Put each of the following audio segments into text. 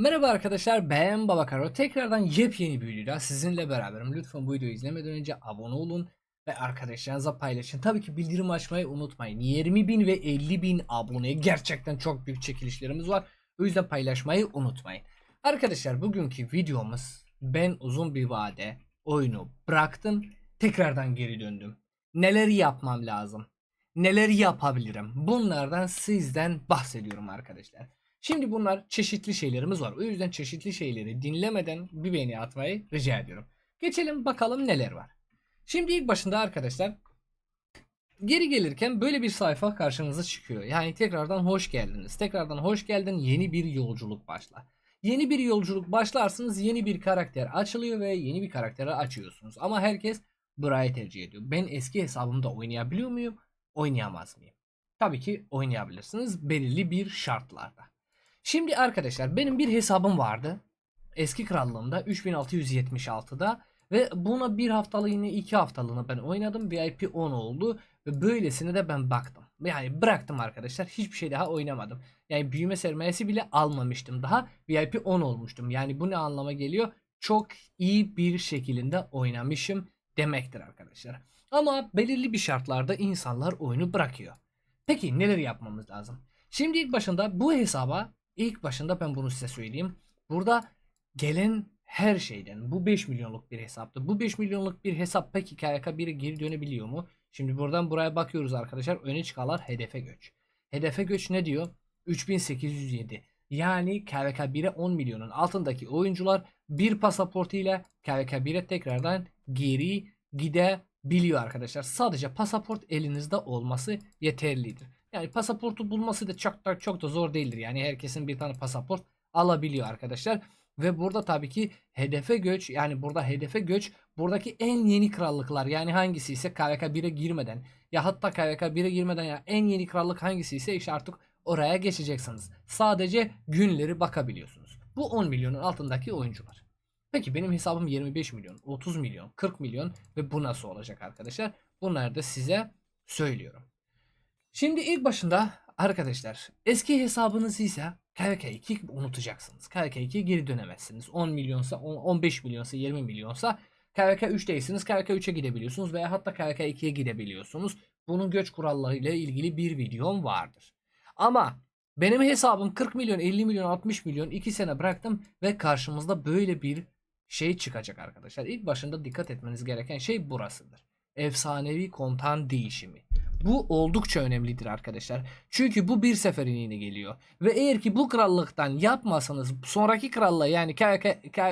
Merhaba arkadaşlar ben Babakaro. Tekrardan yepyeni bir videoda sizinle beraberim. Lütfen bu videoyu izlemeden önce abone olun ve arkadaşlarınıza paylaşın. Tabii ki bildirim açmayı unutmayın. 20 bin ve 50 bin aboneye gerçekten çok büyük çekilişlerimiz var. O yüzden paylaşmayı unutmayın. Arkadaşlar bugünkü videomuz ben uzun bir vade oyunu bıraktım. Tekrardan geri döndüm. Neler yapmam lazım? Neler yapabilirim? Bunlardan sizden bahsediyorum arkadaşlar. Şimdi bunlar çeşitli şeylerimiz var. O yüzden çeşitli şeyleri dinlemeden bir beğeni atmayı rica ediyorum. Geçelim bakalım neler var. Şimdi ilk başında arkadaşlar geri gelirken böyle bir sayfa karşınıza çıkıyor. Yani tekrardan hoş geldiniz. Tekrardan hoş geldin. Yeni bir yolculuk başla. Yeni bir yolculuk başlarsınız yeni bir karakter açılıyor ve yeni bir karakteri açıyorsunuz. Ama herkes burayı tercih ediyor. Ben eski hesabımda oynayabiliyor muyum? Oynayamaz mıyım? Tabii ki oynayabilirsiniz belirli bir şartlarda. Şimdi arkadaşlar benim bir hesabım vardı. Eski krallığımda 3676'da ve buna bir haftalığını iki haftalığını ben oynadım. VIP 10 oldu ve böylesine de ben baktım. Yani bıraktım arkadaşlar. Hiçbir şey daha oynamadım. Yani büyüme sermayesi bile almamıştım daha. VIP 10 olmuştum. Yani bu ne anlama geliyor? Çok iyi bir şekilde oynamışım demektir arkadaşlar. Ama belirli bir şartlarda insanlar oyunu bırakıyor. Peki neler yapmamız lazım? Şimdi ilk başında bu hesaba ilk başında ben bunu size söyleyeyim. Burada gelen her şeyden bu 5 milyonluk bir hesaptı. Bu 5 milyonluk bir hesap peki KYK biri geri dönebiliyor mu? Şimdi buradan buraya bakıyoruz arkadaşlar. Öne çıkanlar hedefe göç. Hedefe göç ne diyor? 3807. Yani KVK 1'e 10 milyonun altındaki oyuncular bir pasaport ile KVK 1'e tekrardan geri gidebiliyor arkadaşlar. Sadece pasaport elinizde olması yeterlidir. Yani pasaportu bulması da çok da çok da zor değildir. Yani herkesin bir tane pasaport alabiliyor arkadaşlar. Ve burada tabii ki hedefe göç yani burada hedefe göç buradaki en yeni krallıklar yani hangisi ise KVK 1'e girmeden ya hatta KVK 1'e girmeden ya en yeni krallık hangisi ise işte artık oraya geçeceksiniz. Sadece günleri bakabiliyorsunuz. Bu 10 milyonun altındaki oyuncular. Peki benim hesabım 25 milyon, 30 milyon, 40 milyon ve bu nasıl olacak arkadaşlar? Bunları da size söylüyorum. Şimdi ilk başında arkadaşlar eski hesabınız ise KVK2 unutacaksınız. KVK2 geri dönemezsiniz. 10 milyonsa 10, 15 milyonsa 20 milyonsa KVK 3'teysiniz. KVK 3'e gidebiliyorsunuz veya hatta KVK 2'ye gidebiliyorsunuz. Bunun göç kuralları ile ilgili bir videom vardır. Ama benim hesabım 40 milyon, 50 milyon, 60 milyon 2 sene bıraktım ve karşımızda böyle bir şey çıkacak arkadaşlar. İlk başında dikkat etmeniz gereken şey burasıdır. Efsanevi kontan değişimi. Bu oldukça önemlidir arkadaşlar. Çünkü bu bir seferliğine geliyor. Ve eğer ki bu krallıktan yapmasanız sonraki krallığa yani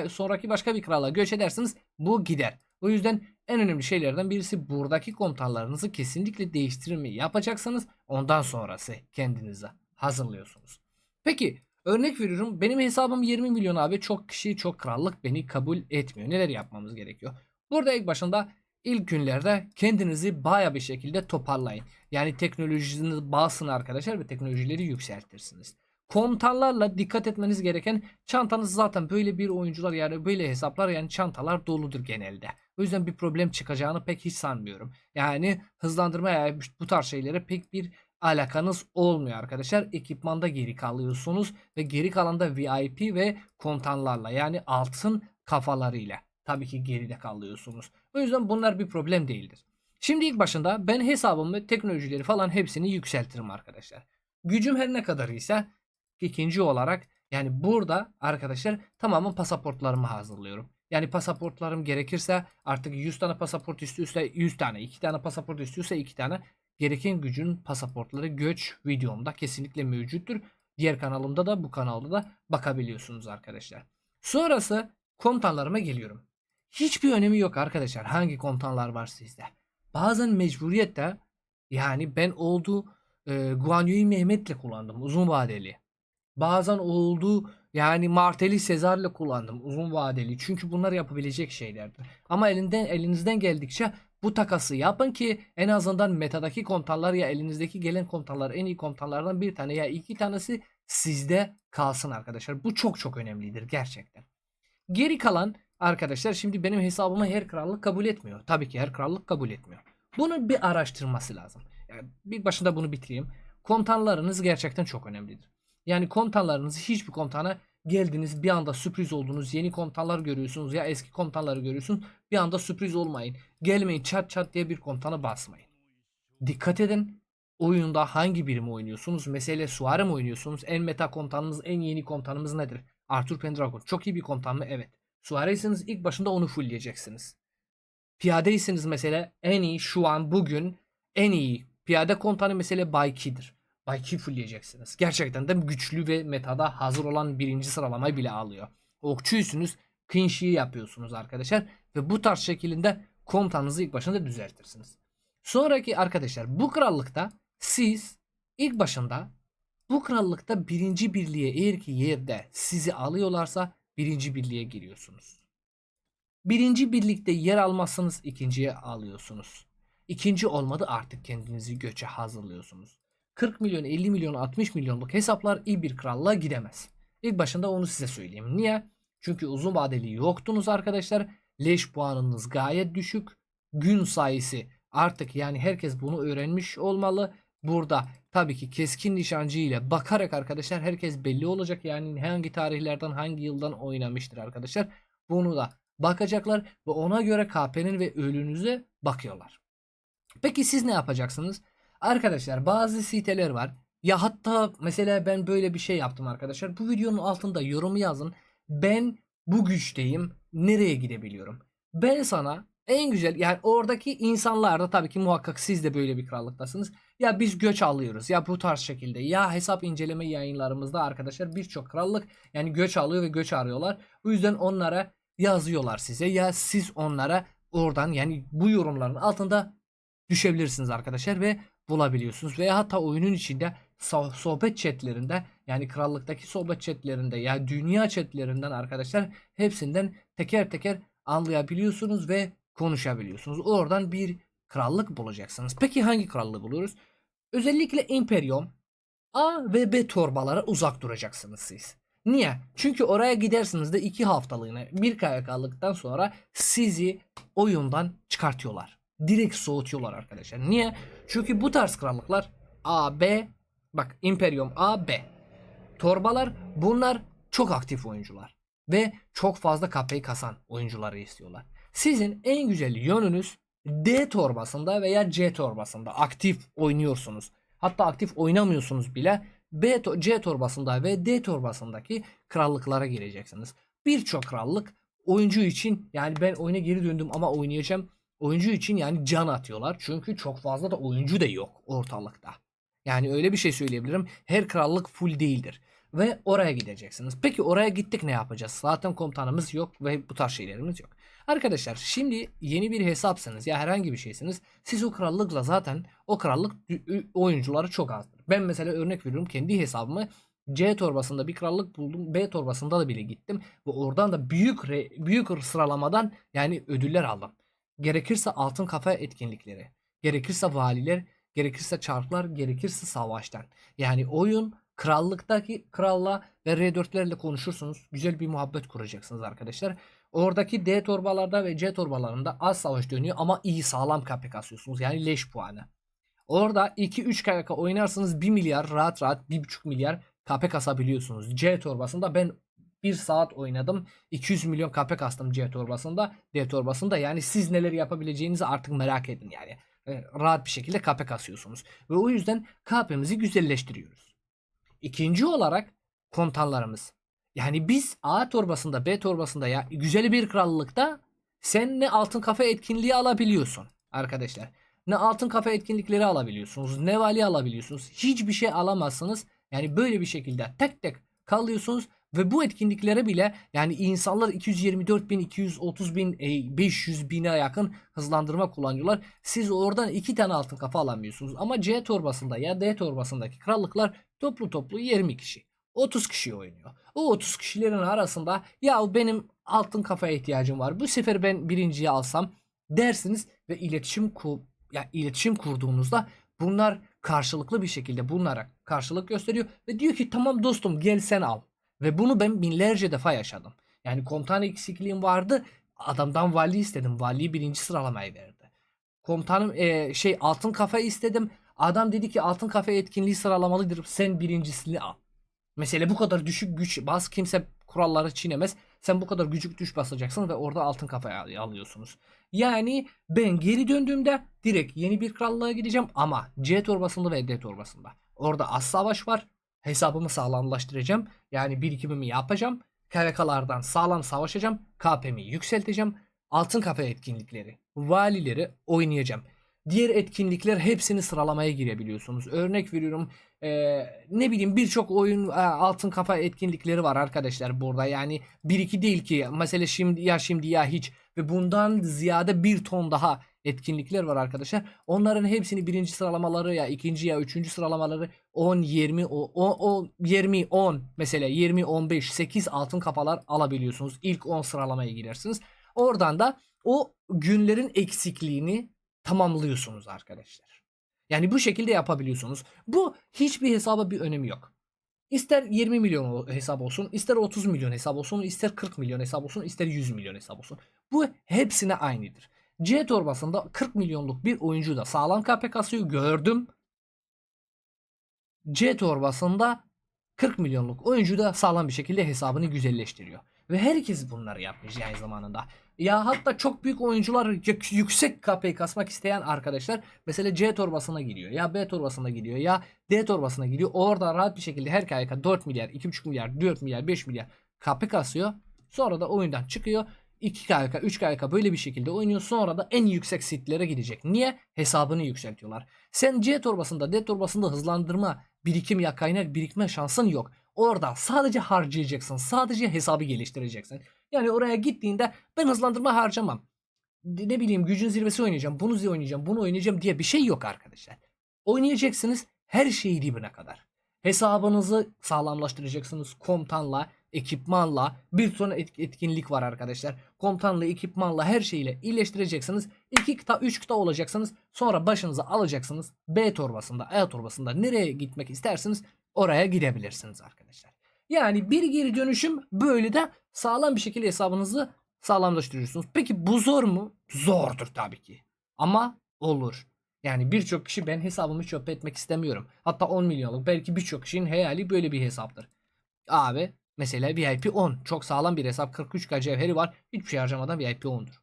sonraki başka bir krallığa göç edersiniz bu gider. O yüzden en önemli şeylerden birisi buradaki komutanlarınızı kesinlikle değiştirmeyi yapacaksınız. Ondan sonrası kendinize hazırlıyorsunuz. Peki örnek veriyorum benim hesabım 20 milyon abi çok kişi çok krallık beni kabul etmiyor. Neler yapmamız gerekiyor? Burada ilk başında İlk günlerde kendinizi baya bir şekilde toparlayın. Yani teknolojinizi basın arkadaşlar ve teknolojileri yükseltirsiniz. Komutanlarla dikkat etmeniz gereken çantanız zaten böyle bir oyuncular yani böyle hesaplar yani çantalar doludur genelde. O yüzden bir problem çıkacağını pek hiç sanmıyorum. Yani hızlandırma ya bu tarz şeylere pek bir alakanız olmuyor arkadaşlar. Ekipmanda geri kalıyorsunuz ve geri kalan da VIP ve komutanlarla yani altın kafalarıyla tabii ki geride kalıyorsunuz. O yüzden bunlar bir problem değildir. Şimdi ilk başında ben hesabımı, teknolojileri falan hepsini yükseltirim arkadaşlar. Gücüm her ne kadar ise ikinci olarak yani burada arkadaşlar tamamen pasaportlarımı hazırlıyorum. Yani pasaportlarım gerekirse artık 100 tane pasaport istiyorsa 100 tane, 2 tane pasaport istiyorsa 2 tane gereken gücün pasaportları göç videomda kesinlikle mevcuttur. Diğer kanalımda da bu kanalda da bakabiliyorsunuz arkadaşlar. Sonrası komutanlarıma geliyorum. Hiçbir önemi yok arkadaşlar hangi komutanlar var sizde. Bazen mecburiyette yani ben oldu e, Guanyu'yu Mehmet'le kullandım uzun vadeli. Bazen oldu yani Martel'i Sezar'la kullandım uzun vadeli. Çünkü bunlar yapabilecek şeylerdir. Ama elinden elinizden geldikçe bu takası yapın ki en azından metadaki komutanlar ya elinizdeki gelen komutanlar en iyi komutanlardan bir tane ya iki tanesi sizde kalsın arkadaşlar. Bu çok çok önemlidir gerçekten. Geri kalan Arkadaşlar şimdi benim hesabıma her krallık kabul etmiyor. Tabii ki her krallık kabul etmiyor. Bunu bir araştırması lazım. Yani bir başında bunu bitireyim. Komutanlarınız gerçekten çok önemlidir. Yani komutanlarınızı hiçbir komutana geldiniz bir anda sürpriz oldunuz. Yeni komutanlar görüyorsunuz ya eski komutanları görüyorsunuz. Bir anda sürpriz olmayın. Gelmeyin çat çat diye bir komutanı basmayın. Dikkat edin. Oyunda hangi birimi oynuyorsunuz? Mesele Suare mi oynuyorsunuz? En meta komutanımız, en yeni komutanımız nedir? Arthur Pendragon. Çok iyi bir komutan mı? Evet. Suare'yseniz ilk başında onu fullleyeceksiniz. Piyadeyseniz mesela en iyi şu an bugün en iyi piyade komutanı mesela Bay Ki'dir. Fullleyeceksiniz. Gerçekten de güçlü ve metada hazır olan birinci sıralamayı bile alıyor. Okçuysunuz. Kinshi'yi yapıyorsunuz arkadaşlar. Ve bu tarz şekilde komutanınızı ilk başında düzeltirsiniz. Sonraki arkadaşlar bu krallıkta siz ilk başında bu krallıkta birinci birliğe eğer ki yerde sizi alıyorlarsa birinci birliğe giriyorsunuz. Birinci birlikte yer almazsanız ikinciye alıyorsunuz. İkinci olmadı artık kendinizi göçe hazırlıyorsunuz. 40 milyon, 50 milyon, 60 milyonluk hesaplar iyi bir krallığa gidemez. İlk başında onu size söyleyeyim. Niye? Çünkü uzun vadeli yoktunuz arkadaşlar. Leş puanınız gayet düşük. Gün sayısı artık yani herkes bunu öğrenmiş olmalı. Burada tabii ki keskin nişancı ile bakarak arkadaşlar herkes belli olacak. Yani hangi tarihlerden hangi yıldan oynamıştır arkadaşlar. Bunu da bakacaklar ve ona göre KP'nin ve ölünüze bakıyorlar. Peki siz ne yapacaksınız? Arkadaşlar bazı siteler var. Ya hatta mesela ben böyle bir şey yaptım arkadaşlar. Bu videonun altında yorumu yazın. Ben bu güçteyim. Nereye gidebiliyorum? Ben sana en güzel yani oradaki insanlar da tabii ki muhakkak siz de böyle bir krallıktasınız. Ya biz göç alıyoruz ya bu tarz şekilde. Ya hesap inceleme yayınlarımızda arkadaşlar birçok krallık yani göç alıyor ve göç arıyorlar. Bu yüzden onlara yazıyorlar size ya siz onlara oradan yani bu yorumların altında düşebilirsiniz arkadaşlar ve bulabiliyorsunuz. Veya hatta oyunun içinde so- sohbet chatlerinde yani krallıktaki sohbet chatlerinde ya dünya chatlerinden arkadaşlar hepsinden teker teker anlayabiliyorsunuz ve konuşabiliyorsunuz. Oradan bir krallık bulacaksınız. Peki hangi krallığı buluyoruz? Özellikle Imperium A ve B torbalara uzak duracaksınız siz. Niye? Çünkü oraya gidersiniz de iki haftalığına bir kaya kaldıktan sonra sizi oyundan çıkartıyorlar. Direkt soğutuyorlar arkadaşlar. Niye? Çünkü bu tarz krallıklar A, B bak Imperium A, B. Torbalar bunlar çok aktif oyuncular. Ve çok fazla KP'yi kasan oyuncuları istiyorlar. Sizin en güzel yönünüz D torbasında veya C torbasında aktif oynuyorsunuz. Hatta aktif oynamıyorsunuz bile. B C torbasında ve D torbasındaki krallıklara gireceksiniz. Birçok krallık oyuncu için yani ben oyuna geri döndüm ama oynayacağım. Oyuncu için yani can atıyorlar. Çünkü çok fazla da oyuncu da yok ortalıkta. Yani öyle bir şey söyleyebilirim. Her krallık full değildir. Ve oraya gideceksiniz. Peki oraya gittik ne yapacağız? Zaten komutanımız yok ve bu tarz şeylerimiz yok. Arkadaşlar şimdi yeni bir hesapsınız ya herhangi bir şeysiniz. Siz o krallıkla zaten o krallık oyuncuları çok azdır. Ben mesela örnek veriyorum kendi hesabımı C torbasında bir krallık buldum. B torbasında da bile gittim ve oradan da büyük re- büyük sıralamadan yani ödüller aldım. Gerekirse altın kafa etkinlikleri, gerekirse valiler, gerekirse çarklar, gerekirse savaştan. Yani oyun krallıktaki kralla ve R4'lerle konuşursunuz. Güzel bir muhabbet kuracaksınız arkadaşlar. Oradaki D torbalarda ve C torbalarında az savaş dönüyor ama iyi sağlam KP kasıyorsunuz. Yani leş puanı. Orada 2-3 KK oynarsınız 1 milyar rahat rahat 1,5 milyar KP kasabiliyorsunuz. C torbasında ben 1 saat oynadım. 200 milyon KP kastım C torbasında. D torbasında yani siz neler yapabileceğinizi artık merak edin yani. E, Rahat bir şekilde KP kasıyorsunuz. Ve o yüzden KP'mizi güzelleştiriyoruz. İkinci olarak komutanlarımız. Yani biz A torbasında B torbasında ya güzel bir krallıkta sen ne altın kafa etkinliği alabiliyorsun arkadaşlar. Ne altın kafa etkinlikleri alabiliyorsunuz. Ne vali alabiliyorsunuz. Hiçbir şey alamazsınız. Yani böyle bir şekilde tek tek kalıyorsunuz. Ve bu etkinliklere bile yani insanlar 224 bin, 230 bin, e, 500 bine yakın hızlandırma kullanıyorlar. Siz oradan iki tane altın kafa alamıyorsunuz. Ama C torbasında ya D torbasındaki krallıklar toplu toplu 20 kişi. 30 kişi oynuyor. O 30 kişilerin arasında ya benim altın kafaya ihtiyacım var. Bu sefer ben birinciyi alsam dersiniz ve iletişim ku ya iletişim kurduğunuzda bunlar karşılıklı bir şekilde bunlara karşılık gösteriyor ve diyor ki tamam dostum gel sen al. Ve bunu ben binlerce defa yaşadım. Yani komutan eksikliğim vardı. Adamdan vali istedim. Vali birinci sıralamayı verdi. Komutanım e, şey altın kafa istedim. Adam dedi ki altın kafa etkinliği sıralamalıdır. Sen birincisini al. Mesela bu kadar düşük güç bazı kimse kuralları çiğnemez. Sen bu kadar gücük düş basacaksın ve orada altın kafaya al- alıyorsunuz. Yani ben geri döndüğümde direkt yeni bir krallığa gideceğim ama C torbasında ve D torbasında. Orada az savaş var. Hesabımı sağlamlaştıracağım. Yani birikimimi yapacağım. KVK'lardan sağlam savaşacağım. KP'mi yükselteceğim. Altın kafe etkinlikleri, valileri oynayacağım. Diğer etkinlikler hepsini sıralamaya girebiliyorsunuz. Örnek veriyorum eee, ne bileyim birçok oyun e, altın kafa etkinlikleri var arkadaşlar burada. Yani bir iki değil ki mesela şimdi ya şimdi ya hiç ve bundan ziyade bir ton daha etkinlikler var arkadaşlar. Onların hepsini birinci sıralamaları ya ikinci ya üçüncü sıralamaları 10, 20, o, o, o 20, 10 mesela 20, 15, 8 altın kafalar alabiliyorsunuz. İlk 10 sıralamaya girersiniz. Oradan da o günlerin eksikliğini tamamlıyorsunuz arkadaşlar. Yani bu şekilde yapabiliyorsunuz. Bu hiçbir hesaba bir önemi yok. İster 20 milyon hesap olsun, ister 30 milyon hesap olsun, ister 40 milyon hesap olsun, ister 100 milyon hesap olsun. Bu hepsine aynıdır. C torbasında 40 milyonluk bir oyuncu da sağlam KP kasıyor gördüm. C torbasında 40 milyonluk oyuncu da sağlam bir şekilde hesabını güzelleştiriyor. Ve herkes bunları yapmış yani zamanında. Ya hatta çok büyük oyuncular yük- yüksek KP kasmak isteyen arkadaşlar mesela C torbasına gidiyor ya B torbasına gidiyor ya D torbasına gidiyor. Orada rahat bir şekilde her KYK 4 milyar, 2,5 milyar, 4 milyar, 5 milyar KP kasıyor. Sonra da oyundan çıkıyor. 2 KYK, 3 KYK böyle bir şekilde oynuyor. Sonra da en yüksek setlere gidecek. Niye? Hesabını yükseltiyorlar. Sen C torbasında, D torbasında hızlandırma, birikim ya kaynak birikme şansın yok. Orada sadece harcayacaksın. Sadece hesabı geliştireceksin. Yani oraya gittiğinde ben hızlandırma harcamam. Ne bileyim gücün zirvesi oynayacağım. Bunu oynayacağım. Bunu oynayacağım diye bir şey yok arkadaşlar. Oynayacaksınız her şeyi dibine kadar. Hesabınızı sağlamlaştıracaksınız komutanla, ekipmanla. Bir et- etkinlik var arkadaşlar. Komutanla, ekipmanla her şeyle iyileştireceksiniz. 2 kıta, 3 kıta olacaksınız. Sonra başınıza alacaksınız. B torbasında, E torbasında nereye gitmek isterseniz oraya gidebilirsiniz arkadaşlar. Yani bir geri dönüşüm böyle de sağlam bir şekilde hesabınızı sağlamlaştırıyorsunuz. Peki bu zor mu? Zordur tabii ki. Ama olur. Yani birçok kişi ben hesabımı çöp etmek istemiyorum. Hatta 10 milyonluk belki birçok kişinin hayali böyle bir hesaptır. Abi mesela VIP 10 çok sağlam bir hesap 43k cevheri var hiçbir şey harcamadan VIP 10'dur.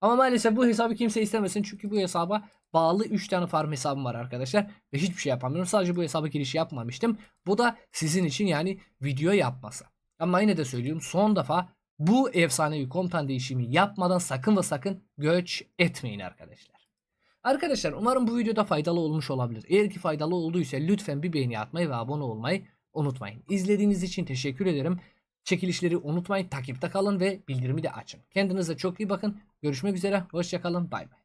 Ama maalesef bu hesabı kimse istemesin çünkü bu hesaba bağlı 3 tane farm hesabım var arkadaşlar ve hiçbir şey yapamıyorum. Sadece bu hesaba giriş yapmamıştım. Bu da sizin için yani video yapması. Ama yine de söylüyorum son defa bu efsanevi komutan değişimi yapmadan sakın ve sakın göç etmeyin arkadaşlar. Arkadaşlar umarım bu videoda faydalı olmuş olabilir. Eğer ki faydalı olduysa lütfen bir beğeni atmayı ve abone olmayı unutmayın. İzlediğiniz için teşekkür ederim. Çekilişleri unutmayın, takipte kalın ve bildirimi de açın. Kendinize çok iyi bakın. Görüşmek üzere, hoşçakalın, bay bay.